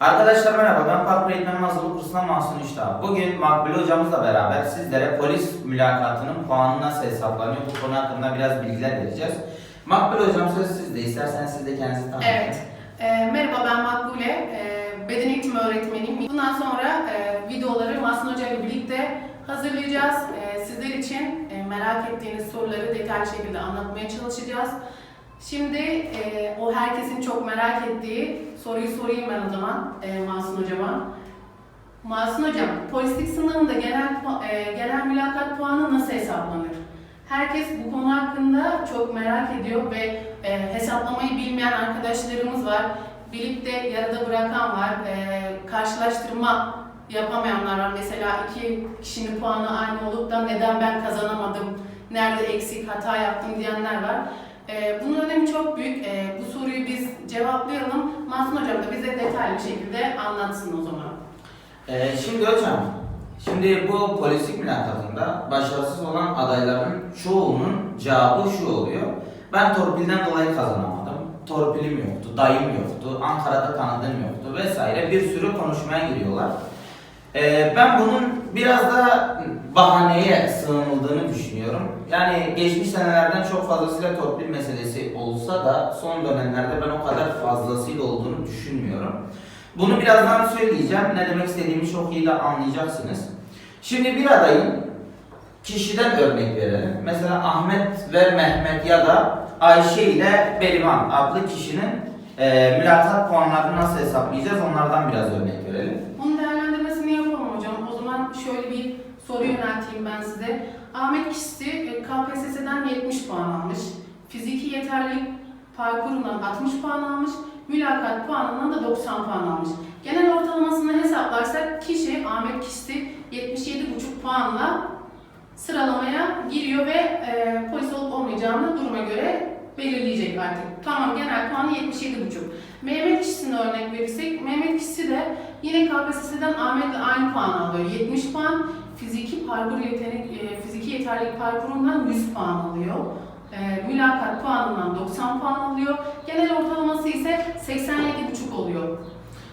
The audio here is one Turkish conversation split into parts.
Arkadaşlar merhaba ben Parkur Eğitmen Hazırlık Kursu'ndan Mahsun İştah. Bugün Makbule hocamızla beraber sizlere polis mülakatının puanı nasıl hesaplanıyor bu konu hakkında biraz bilgiler vereceğiz. Makbule hocam söz sizde. İsterseniz siz de kendinizi tanıtın. Evet. Ee, merhaba ben Makbule. Ee, beden eğitimi öğretmeniyim. Bundan sonra e, videoları Mahsun Hoca ile birlikte hazırlayacağız. Ee, sizler için e, merak ettiğiniz soruları detaylı şekilde anlatmaya çalışacağız. Şimdi e, o herkesin çok merak ettiği soruyu sorayım ben o zaman e, Mahsun Hocama. Mahsun Hocam, polislik sınavında genel, e, genel mülakat puanı nasıl hesaplanır? Herkes bu konu hakkında çok merak ediyor ve e, hesaplamayı bilmeyen arkadaşlarımız var. Bilip de yarıda bırakan var. E, karşılaştırma yapamayanlar var. Mesela iki kişinin puanı aynı olup da neden ben kazanamadım, nerede eksik hata yaptım diyenler var. E, bunun önemi çok büyük. E, bu soruyu biz cevaplayalım. Mahsun Hocam da bize detaylı bir şekilde anlatsın o zaman. Ee, şimdi hocam, şimdi bu polislik mülakatında başarısız olan adayların çoğunun cevabı şu oluyor. Ben torpilden dolayı kazanamadım. Torpilim yoktu, dayım yoktu, Ankara'da tanıdığım yoktu vesaire bir sürü konuşmaya giriyorlar. Ee, ben bunun biraz da bahaneye sığınıldığını düşünüyorum. Yani geçmiş senelerden çok fazlasıyla torpil meselesi olsa da son dönemlerde ben o kadar fazlasıyla olduğunu düşünmüyorum. Bunu birazdan söyleyeceğim. Ne demek istediğimi çok iyi de anlayacaksınız. Şimdi bir adayın kişiden örnek verelim. Mesela Ahmet ve Mehmet ya da Ayşe ile Berivan adlı kişinin e, mülakat puanlarını nasıl hesaplayacağız onlardan biraz örnek verelim. Bunun değerlendirmesini yapalım hocam. O zaman şöyle bir soru yönelteyim ben size. Ahmet kişisi e, KPSS'den 70 puan almış. Fiziki yeterlilik parkurundan 60 puan almış. Mülakat puanından da 90 puan almış. Genel ortalamasını hesaplarsak kişi, Ahmet kişisi 77,5 puanla sıralamaya giriyor ve e, polis olup olmayacağını duruma göre belirleyecek artık. Tamam genel puanı 77,5. Mehmet kişisine örnek verirsek, Mehmet kişisi de yine KPSS'den Ahmet'le aynı puan alıyor. 70 puan, fiziki parkur yetenek, e, fiziki yeterlilik parkurundan 100 puan alıyor. E, mülakat puanından 90 puan alıyor. Genel ortalaması ise 87,5 oluyor.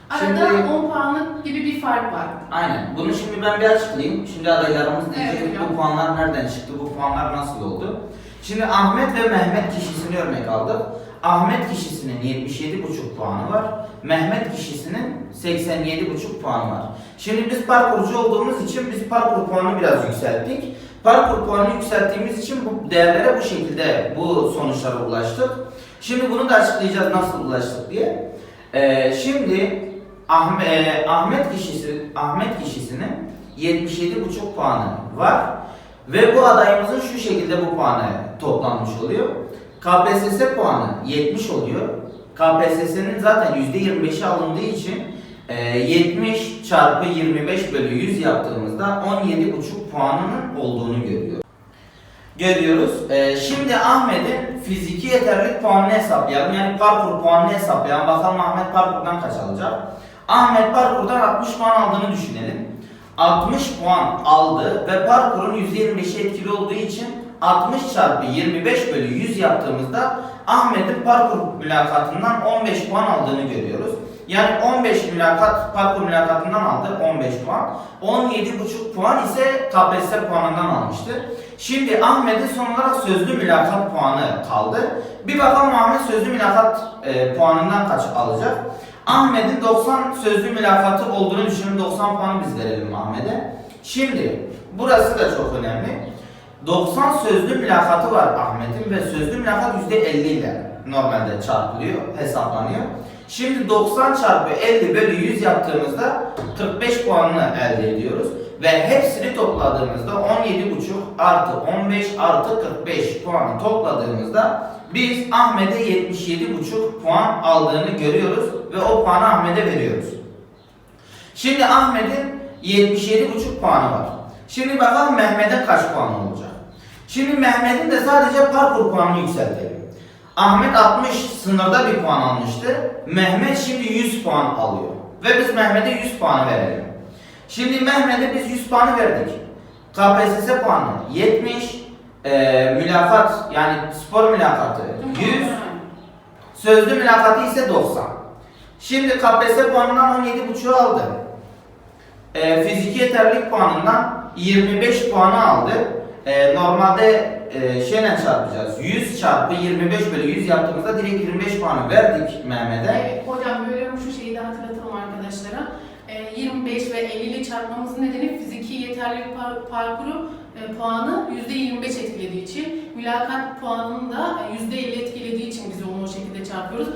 Arada Şimdi- 10 puanlık gibi bir fark var. Aynen. Bunu şimdi ben bir açıklayayım. Şimdi adaylarımız diyecek Evet, hocam. bu puanlar nereden çıktı, bu puanlar nasıl oldu? Şimdi Ahmet ve Mehmet kişisini örnek aldık. Ahmet kişisinin 77,5 puanı var. Mehmet kişisinin 87,5 puanı var. Şimdi biz parkurcu olduğumuz için biz parkur puanını biraz yükselttik. Parkur puanını yükselttiğimiz için bu değerlere bu şekilde bu sonuçlara ulaştık. Şimdi bunu da açıklayacağız nasıl ulaştık diye. Ee, şimdi Ahmet, e, Ahmet kişisi Ahmet kişisinin 77,5 puanı var ve bu adayımızın şu şekilde bu puanı toplanmış oluyor. KPSS puanı 70 oluyor. KPSS'nin zaten %25'i alındığı için e, 70 çarpı 25 bölü 100 yaptığımızda 17,5 puanının olduğunu görüyoruz. Görüyoruz. E, şimdi Ahmet'in fiziki yeterlilik puanını hesaplayalım. Yani parkur puanını hesaplayalım. Bakalım Ahmet parkurdan kaç alacak? Ahmet parkurdan 60 puan aldığını düşünelim. 60 puan aldı ve parkurun %25'i etkili olduğu için 60 çarpı 25 bölü 100 yaptığımızda Ahmet'in parkur mülakatından 15 puan aldığını görüyoruz. Yani 15 mülakat parkur mülakatından aldı 15 puan. 17,5 puan ise KPSS puanından almıştı. Şimdi Ahmet'in son olarak sözlü mülakat puanı kaldı. Bir bakalım Ahmet sözlü mülakat e, puanından kaç alacak? Ahmet'in 90 sözlü mülakatı olduğunu düşünün. 90 puan biz verelim Ahmet'e. Şimdi burası da çok önemli. 90 sözlü mülakatı var Ahmet'in ve sözlü mülakat %50 ile normalde çarpılıyor, hesaplanıyor. Şimdi 90 çarpı 50 bölü 100 yaptığımızda 45 puanını elde ediyoruz. Ve hepsini topladığımızda 17,5 artı 15 artı 45 puanı topladığımızda biz Ahmet'e 77,5 puan aldığını görüyoruz ve o puanı Ahmet'e veriyoruz. Şimdi Ahmet'in 77,5 puanı var. Şimdi bakalım Mehmet'e kaç puan olacak? Şimdi Mehmet'in de sadece parkur puanını yükseltelim. Ahmet 60 sınırda bir puan almıştı. Mehmet şimdi 100 puan alıyor. Ve biz Mehmet'e 100 puanı verelim. Şimdi Mehmet'e biz 100 puanı verdik. KPSS puanı 70, eee mülakat yani spor mülakatı 100, sözlü mülakatı ise 90. Şimdi KPSS puanından 17.5'u aldı. Ee, fiziki yeterlilik puanından 25 puanı aldı. Ee, normalde e, şeyle çarpacağız. 100 çarpı 25 bölü 100 yaptığımızda direkt 25 puanı verdik Mehmet'e. Ee, hocam bölüyorum şu şeyi de hatırlatalım arkadaşlara. Ee, 25 ve 50 ile çarpmamızın nedeni fiziki yeterlilik par- parkuru e, puanı %25 etkilediği için, mülakat puanını da e, %50 etkilediği için biz onu o şekilde çarpıyoruz.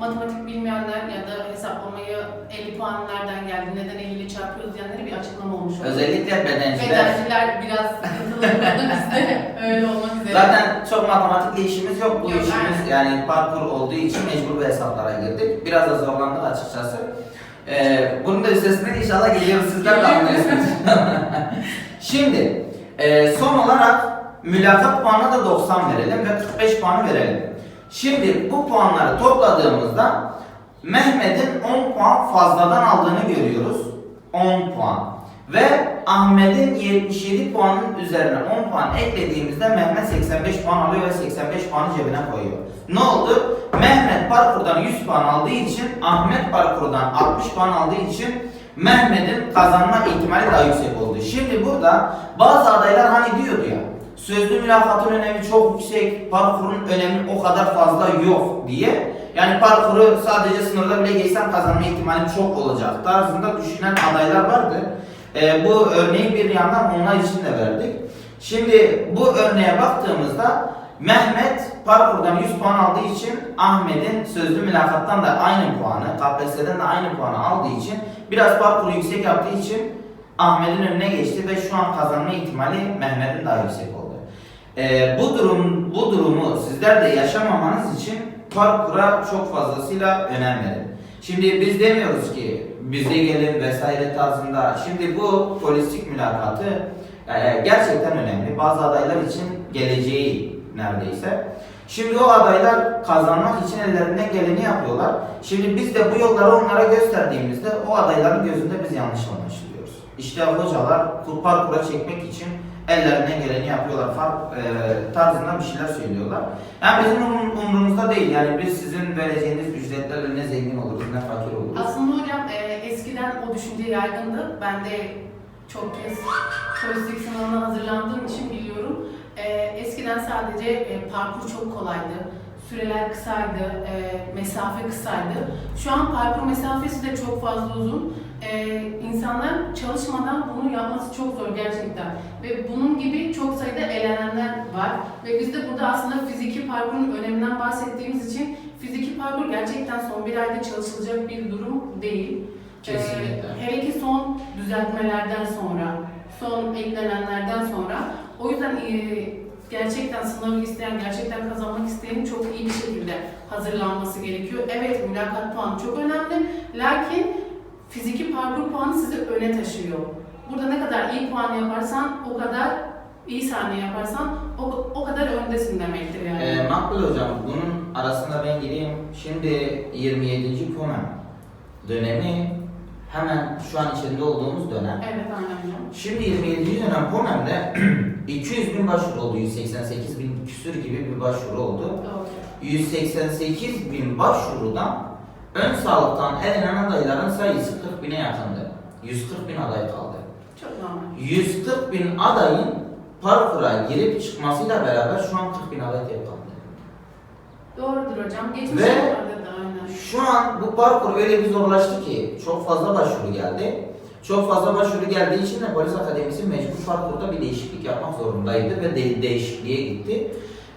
Matematik bilmeyenler ya da hesaplamayı 50 puan nereden geldi, neden 50 ile çarpıyoruz diyenlere bir açıklama olmuş oldu. Özellikle bedenciler. Bedenciler biraz bizde öyle olmak üzere. Zaten çok matematikle işimiz yok. Bu Yok, işimiz yani parkur olduğu için mecbur bu hesaplara girdik. Biraz da zorlandık açıkçası. Ee, bunun da üstesinden inşallah geliyoruz sizler de anlıyorsunuz. Şimdi e, son olarak mülakat puanına da 90 verelim ve 45 puanı verelim. Şimdi bu puanları topladığımızda Mehmet'in 10 puan fazladan aldığını görüyoruz. 10 puan. Ve Ahmet'in 77 puanın üzerine 10 puan eklediğimizde Mehmet 85 puan alıyor ve 85 puanı cebine koyuyor. Ne oldu? Mehmet parkurdan 100 puan aldığı için Ahmet parkurdan 60 puan aldığı için Mehmet'in kazanma ihtimali daha yüksek oldu. Şimdi burada bazı adaylar hani diyordu ya sözlü mülakatın önemi çok yüksek, parkurun önemi o kadar fazla yok diye. Yani parkuru sadece sınırda bile geçsen kazanma ihtimali çok olacak tarzında düşünen adaylar vardı. Ee, bu örneği bir yandan onlar için de verdik. Şimdi bu örneğe baktığımızda Mehmet parkurdan 100 puan aldığı için Ahmet'in sözlü mülakattan da aynı puanı, KPSS'den de aynı puanı aldığı için biraz parkuru yüksek yaptığı için Ahmet'in önüne geçti ve şu an kazanma ihtimali Mehmet'in daha yüksek Ee, bu durum bu durumu sizler de yaşamamanız için parkura çok fazlasıyla önem verin. Şimdi biz demiyoruz ki bize gelin vesaire tarzında. Şimdi bu polislik mülakatı e, gerçekten önemli. Bazı adaylar için geleceği neredeyse. Şimdi o adaylar kazanmak için ellerinden geleni yapıyorlar. Şimdi biz de bu yolları onlara gösterdiğimizde o adayların gözünde biz yanlış anlaşılıyoruz. İşte hocalar bu parkura çekmek için ellerinden geleni yapıyorlar. Fark e, tarzında bir şeyler söylüyorlar. Yani bizim um- umurumuzda değil. Yani biz sizin vereceğiniz ücretlerle ne zengin oluruz ne fakir oluruz. Aslında hocam e, eskiden o düşünce yaygındı. Ben de çok kez polislik sınavına hazırlandığım için biliyorum. E, eskiden sadece e, parkur çok kolaydı. Süreler kısaydı, e, mesafe kısaydı. Şu an parkur mesafesi de çok fazla uzun. E, insanlar çalışmadan bunu yapması çok zor gerçekten. Ve bunun gibi çok sayıda elenenler var. Ve biz de burada aslında fiziki parkurun öneminden bahsettiğimiz için fiziki parkur gerçekten son bir ayda çalışılacak bir durum değil. Kesinlikle. Ee, hele ki son düzeltmelerden sonra, son eklenenlerden sonra. O yüzden e, gerçekten sınavı isteyen, gerçekten kazanmak isteyenin çok iyi bir şekilde hazırlanması gerekiyor. Evet mülakat puanı çok önemli. Lakin fiziki parkur puanı sizi öne taşıyor. Burada ne kadar iyi puan yaparsan o kadar iyi saniye yaparsan o, o kadar öndesin demektir yani. Ee, Makbul hocam bunun arasında ben gireyim. Şimdi 27. POMEM dönemi hemen şu an içinde olduğumuz dönem. Evet aynen hocam. Şimdi 27. dönem POMEM'de 200 bin başvuru oldu. 188 bin küsür gibi bir başvuru oldu. Doğru. 188 bin başvurudan ön sağlıktan elenen adayların sayısı 40 bine yakındı. 140 bin aday kaldı. Çok normal. 140 bin adayın parkura girip çıkmasıyla beraber şu an 40 bin aday kaldı. Doğrudur hocam. Geçmiş Ve- yıllarda da aynen. Şu an bu parkur öyle bir zorlaştı ki çok fazla başvuru geldi. Çok fazla başvuru geldiği için de polis akademisi mecbur parkurda bir değişiklik yapmak zorundaydı ve de- değişikliğe gitti.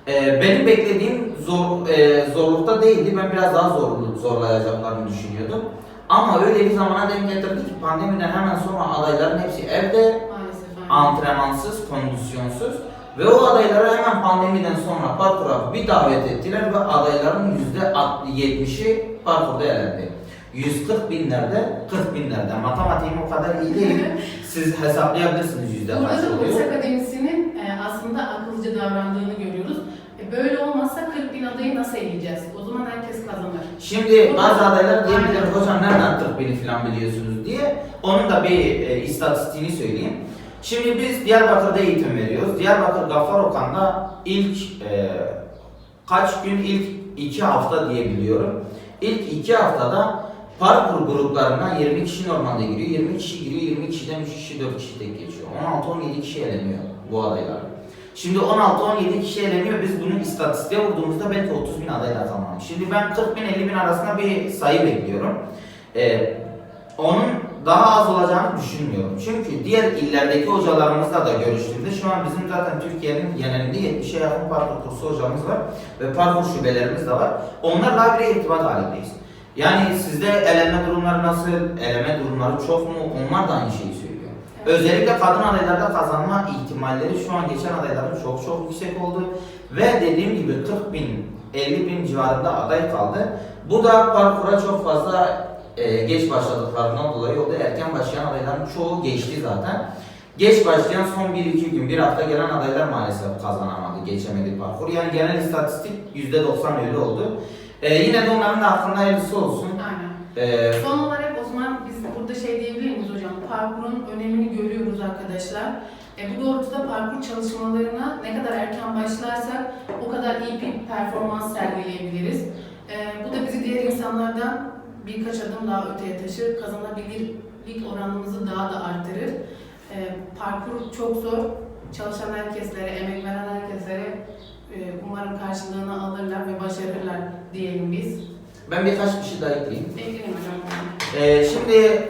Ee, benim beklediğim zor, e, zorlukta değildi. Ben biraz daha zor, zorlayacaklarını düşünüyordum. Ama öyle bir zamana denk getirdi ki pandemiden hemen sonra adayların hepsi evde, Maalesef aynen. antrenmansız, kondisyonsuz ve o adayları hemen pandemiden sonra parkura bir davet ettiler ve adayların yüzde 70'i parkurda elendi. 140 binlerde, 40 binlerde. Matematiğim o kadar iyi değil. Siz hesaplayabilirsiniz yüzde kaç Burada da polis oluyor. akademisinin e, aslında akıllıca davrandığını görüyoruz. E, böyle olmazsa 40 bin adayı nasıl eleyeceğiz? O zaman herkes kazanır. Şimdi bazı adaylar diyebilir hocam nereden 40 bini falan biliyorsunuz diye. Onun da bir e, istatistiğini söyleyeyim. Şimdi biz Diyarbakır'da eğitim veriyoruz. Diyarbakır Gaffar Okan'da ilk e, kaç gün ilk iki hafta diyebiliyorum. İlk iki haftada Parkur gruplarına 20 kişi normalde giriyor. 20 kişi giriyor, 20 kişiden 3 kişi, 4 kişi tek geçiyor. 16-17 kişi eleniyor bu adaylar. Şimdi 16-17 kişi eleniyor. Biz bunun istatistiğe vurduğumuzda belki 30 bin adayla tamam. Şimdi ben 40 bin 50 bin arasında bir sayı bekliyorum. Ee, onun daha az olacağını düşünmüyorum. Çünkü diğer illerdeki hocalarımızla da görüştüğümde şu an bizim zaten Türkiye'nin genelinde 70'e yakın parkur kursu hocamız var ve parkur şubelerimiz de var. Onlarla bir irtibat halindeyiz. Yani sizde eleme durumları nasıl, eleme durumları çok mu? Onlar da aynı şeyi söylüyor. Özellikle kadın adaylarda kazanma ihtimalleri şu an geçen adayların çok çok yüksek oldu. Ve dediğim gibi 40 bin, 50 bin civarında aday kaldı. Bu da parkura çok fazla e, geç başladıklarından dolayı oldu. Erken başlayan adayların çoğu geçti zaten. Geç başlayan son 1-2 gün, bir hafta gelen adaylar maalesef kazanamadı, geçemedi parkur. Yani genel istatistik %90 öyle oldu. E, yine de onların da hakkında hayırlısı olsun. Aynen. E, Son olarak o zaman biz burada şey diyebilir miyiz hocam? Parkurun önemini görüyoruz arkadaşlar. E, bu doğrultuda parkur çalışmalarına ne kadar erken başlarsak o kadar iyi bir performans sergileyebiliriz. E, bu da bizi diğer insanlardan birkaç adım daha öteye taşır, kazanabilirlik oranımızı daha da arttırır. E, parkur çok zor. Çalışan herkeslere, emek veren herkeslere e, umarım karşılığını alırlar ve biz. Ben birkaç bir şey daha ekleyeyim. Ekleyin hocam. Ee, şimdi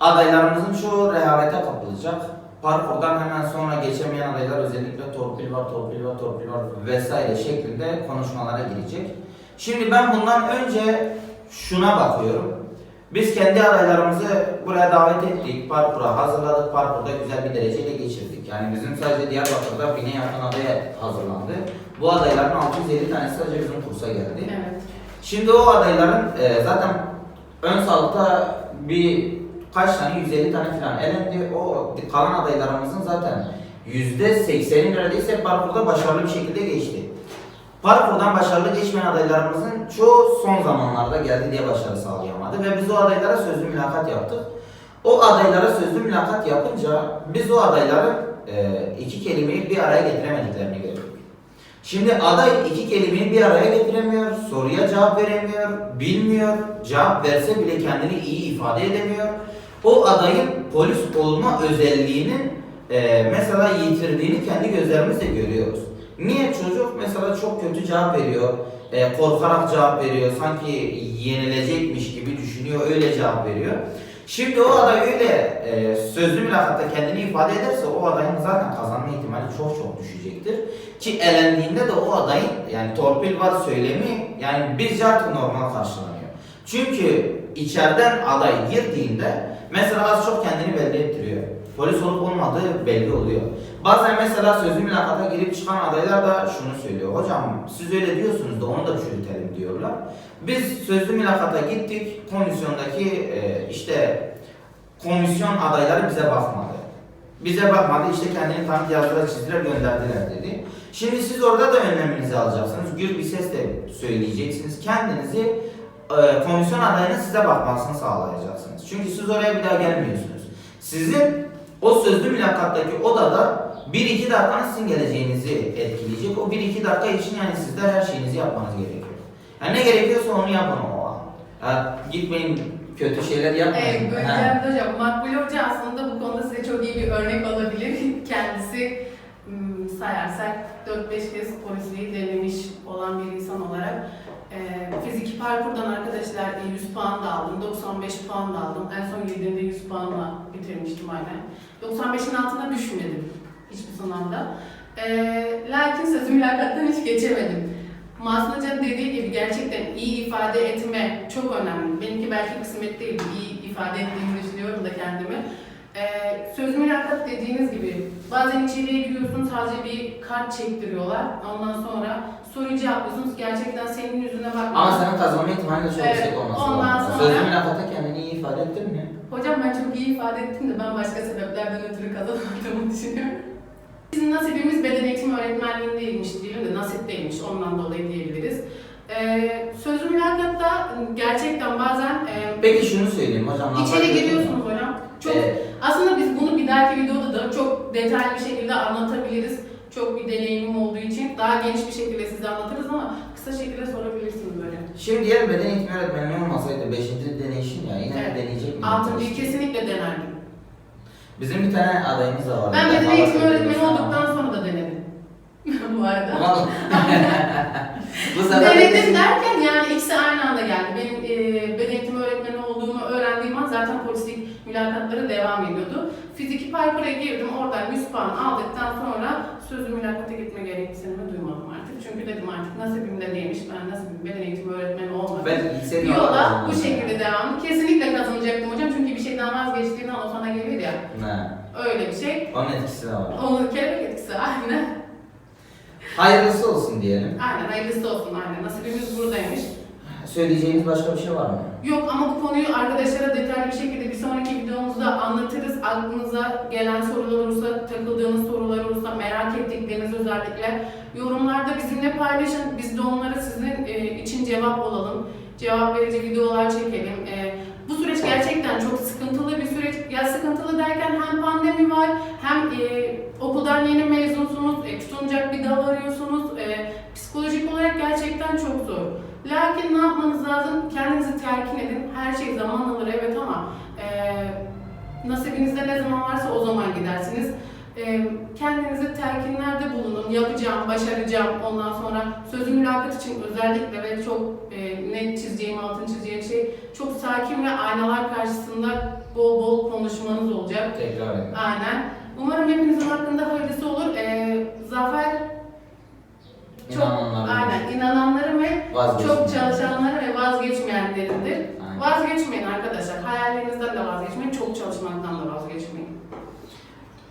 adaylarımızın çoğu rehavete kapılacak. Parkurdan hemen sonra geçemeyen adaylar özellikle torpil var, torpil var, torpil var vesaire şeklinde konuşmalara girecek. Şimdi ben bundan önce şuna bakıyorum. Biz kendi adaylarımızı buraya davet ettik, parkura hazırladık, parkurda güzel bir dereceyle geçirdik. Yani bizim sadece Diyarbakır'da bine yakın adaya hazırlandı. Bu adayların 650 tanesi sadece bizim kursa geldi. Evet. Şimdi o adayların e, zaten ön sağlıkta bir kaç tane 150 tane falan elendi. O kalan adaylarımızın zaten %80'i neredeyse parkurda başarılı bir şekilde geçti. Parkurdan başarılı geçmeyen adaylarımızın çoğu son zamanlarda geldi diye başarı sağlayamadı ve biz o adaylara sözlü mülakat yaptık. O adaylara sözlü mülakat yapınca biz o adayların e, iki kelimeyi bir araya getiremediklerini gördük. Şimdi aday iki kelimeyi bir araya getiremiyor, soruya cevap veremiyor, bilmiyor, cevap verse bile kendini iyi ifade edemiyor. O adayın polis olma özelliğinin e, mesela yitirdiğini kendi gözlerimizle görüyoruz. Niye çocuk mesela çok kötü cevap veriyor, e, korkarak cevap veriyor, sanki yenilecekmiş gibi düşünüyor, öyle cevap veriyor. Şimdi o aday öyle e, sözlü mülakatta kendini ifade ederse o adayın zaten kazanma ihtimali çok çok düşecektir. Ki elendiğinde de o adayın yani torpil var söylemi yani bizce artık normal karşılanıyor. Çünkü içeriden aday girdiğinde mesela az çok kendini belli ettiriyor. Polis olup olmadığı belli oluyor. Bazen mesela sözlü mülakata girip çıkan adaylar da şunu söylüyor. Hocam siz öyle diyorsunuz da onu da çürütelim diyorlar. Biz sözlü mülakata gittik. Komisyondaki e, işte komisyon adayları bize bakmadı. Bize bakmadı işte kendini tanıt yazdılar çizdiler gönderdiler dedi. Şimdi siz orada da önleminizi alacaksınız. Gür bir sesle söyleyeceksiniz. Kendinizi e, komisyon adayının size bakmasını sağlayacaksınız. Çünkü siz oraya bir daha gelmiyorsunuz. Sizin o sözlü mülakattaki odada 1-2 dakikanız sizin geleceğinizi etkileyecek. O 1-2 dakika için yani sizler her şeyinizi yapmanız gerekiyor. Yani ne gerekiyorsa onu yapın o. Ya gitmeyin kötü şeyler yapmayın. Evet, Ha. Cemil Hocam, Makbule Hoca aslında bu konuda size çok iyi bir örnek olabilir. Kendisi hmm, sayarsak 4-5 kez polisliği denemiş olan bir insan olarak e, fiziki parkurdan arkadaşlar 100 puan da aldım, 95 puan da aldım. En son girdiğimde 100 puanla bitirmiştim aynen. 95'in altına düşmedim hiçbir sınavda. E, lakin sözü mülakattan hiç geçemedim. Masum Hoca'nın dediği gibi gerçekten iyi ifade etme çok önemli. Benimki belki kısmet değil, iyi ifade ettiğimi düşünüyorum da kendimi. Ee, söz mülakat dediğiniz gibi bazen içeriye giriyorsun sadece bir kart çektiriyorlar. Ondan sonra soruyu cevaplıyorsunuz. Gerçekten senin yüzüne bakmıyor. Ama senin kazanma ihtimali de çok Evet, yüksek olması ondan lazım. sonra- Sözlü mülakatta kendini iyi ifade ettin mi? Hocam ben çok iyi ifade ettim de ben başka sebeplerden ötürü kazanamadığımı düşünüyorum. Bizim nasibimiz beden eğitimi öğretmenliğindeymiş diyelim de nasip değilmiş ondan dolayı diyebiliriz. Ee, sözlü mülakatta gerçekten bazen e, Peki şunu söyleyeyim hocam. İçeri giriyorsunuz hocam. Çok Ee, aslında biz bunu bir dahaki videoda da çok detaylı bir şekilde anlatabiliriz. Çok bir deneyimim olduğu için daha geniş bir şekilde size anlatırız ama kısa şekilde sorabilirsiniz böyle. Şimdi diyelim beden eğitimi öğretmenliği olmasaydı 5. deneyişin ya yine Evet. deneyecek miydin? Altıncıyı kesinlikle denerdim. Bizim bir tane adayımız da var. Ben beden Defalarca eğitimi öğretmeni olduktan sonra da denedim. Bu arada. Ulan- Bu sefer Denedim derken yani ikisi aynı anda geldi. Benim e, beden eğitimi öğretmeni olduğumu öğrendiğim an zaten polislik mülakatları devam ediyordu. Fiziki Piper'a girdim. Oradan 100 puan aldıktan sonra sözlü mülakata gitme gereksinimi duymadım artık. Çünkü dedim artık nasibimde değilmiş. Ben nasıl bir beden eğitimi öğretmeni olmadım. Ben lisede Yola bu şekilde devam. Kesinlikle kazanacaktım hocam. Çünkü bir şeyden vazgeçtiğin an o sana gelir ya. Ne? Öyle bir şey. Onun etkisi de var. Onun kelebek etkisi aynen. Hayırlısı olsun diyelim. Aynen hayırlısı olsun aynen. Nasibimiz buradaymış. Söyleyeceğiniz başka bir şey var mı? Yok ama bu konuyu arkadaşlara detaylı bir şekilde bir sonraki videomuzda anlatırız. Aklınıza gelen sorular olursa, takıldığınız sorular olursa, merak ettikleriniz özellikle yorumlarda bizimle paylaşın. Biz de onlara sizin e, için cevap olalım. Cevap verici videolar çekelim. E, bu süreç gerçekten çok sıkıntılı bir süreç. Ya sıkıntılı derken hem pandemi var, hem e, okuldan yeni mezunsunuz, e, tutunacak bir dal arıyorsunuz. E, psikolojik olarak gerçekten çok zor. Lakin ne yapmanız lazım? Kendinizi telkin edin. Her şey zaman alır evet ama e, nasibinizde ne zaman varsa o zaman gidersiniz. E, kendinize telkinlerde bulunun. Yapacağım, başaracağım. Ondan sonra sözlü mülakat için özellikle ve çok e, net çizeceğim, altın çizeceğim şey çok sakin ve aynalar karşısında bol bol konuşmanız olacak. Tekrar edin. Aynen. Umarım hepinizin hakkında hayırlısı olur. E, Zafer çok İnananların. aynen inananların ve çok çalışanları ve vazgeçmeyenlerindir. Aynen. Vazgeçmeyin arkadaşlar. Hayallerinizden de vazgeçmeyin. Çok çalışmaktan da vazgeçmeyin.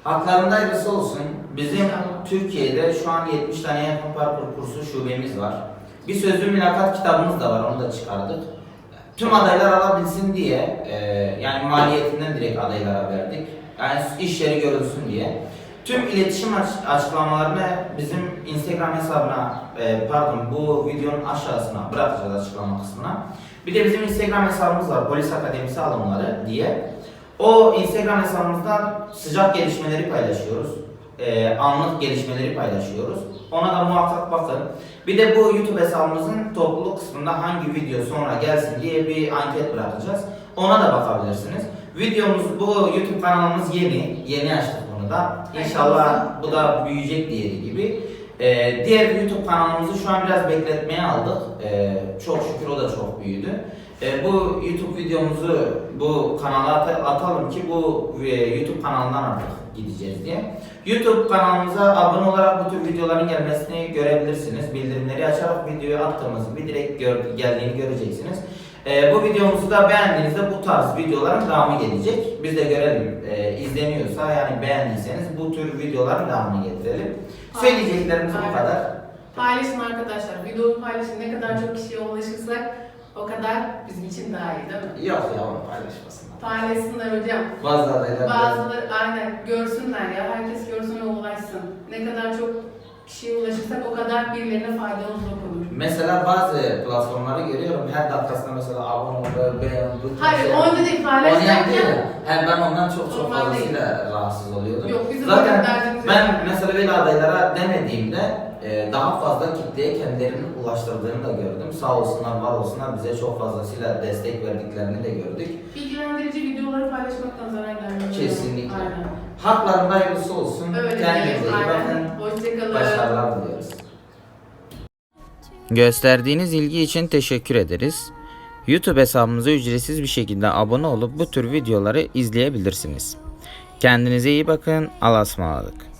Haklarında hayırlısı olsun. Bizim. Türkiye'de şu an 70 tane yakın parkur kursu şubemiz var. Bir sözlü mülakat kitabımız da var, onu da çıkardık. Tüm adaylar alabilsin diye, e, yani maliyetinden direkt adaylara verdik. Yani iş yeri görülsün diye. Tüm iletişim aç- açıklamalarını bizim Instagram hesabına, e, pardon bu videonun aşağısına bırakacağız açıklama kısmına. Bir de bizim Instagram hesabımız var, Polis Akademisi alımları diye. O Instagram hesabımızdan sıcak gelişmeleri paylaşıyoruz. Ee, anlık gelişmeleri paylaşıyoruz. Ona da muhakkak bakın. Bir de bu YouTube hesabımızın topluluk kısmında hangi video sonra gelsin diye bir anket bırakacağız. Ona da bakabilirsiniz. Videomuz bu YouTube kanalımız yeni. Yeni açtık bunu da. İnşallah bu da büyüyecek diğeri gibi. Ee, diğer YouTube kanalımızı şu an biraz bekletmeye aldık. Ee, çok şükür o da çok büyüdü. Ee, bu YouTube videomuzu bu kanala at- atalım ki bu e, YouTube kanalından artık gideceğiz diye. YouTube kanalımıza abone olarak bu tür videoların gelmesini görebilirsiniz. Bildirimleri açarak videoyu attığımız bir direkt gör- geldiğini göreceksiniz. Ee, bu videomuzu da beğendiğinizde bu tarz videoların devamı gelecek. Biz de görelim e, izleniyorsa yani beğendiyseniz bu tür videoların devamını getirelim. Söyleyeceklerimiz bu kadar. Paylaşın arkadaşlar. Videoyu paylaşın. Ne kadar çok kişiye ulaşırsak o kadar bizim için daha iyi değil mi? Yok ya onu paylaşmasınlar. Paylaşsınlar hocam. Bazı adaylar Bazıları aynen görsünler ya. Herkes görsün ve ulaşsın. Ne kadar çok kişiye ulaşırsak o kadar birilerine faydamız dokunur. Mesela bazı platformları görüyorum her dakikasında mesela abone ol, beğen, bu Hayır, onu değil, Onu paylaşırken-. Hem ben ondan çok çok fazlasıyla rahatsız oluyordum. Yok, bizim Zaten ben mesela böyle adaylara demediğimde e, daha fazla kitleye kendilerini ulaştırdığını da gördüm. Sağ olsunlar, var olsunlar bize çok fazlasıyla destek verdiklerini de gördük. Bilgilendirici videoları paylaşmaktan zarar gelmiyor. Kesinlikle. Aynen. Haklarında hayırlısı olsun. Öyle Kendinize iyi bakın. Hoşçakalın. Başarılar diliyoruz. Gösterdiğiniz ilgi için teşekkür ederiz. YouTube hesabımıza ücretsiz bir şekilde abone olup bu tür videoları izleyebilirsiniz. Kendinize iyi bakın. Allah'a ısmarladık.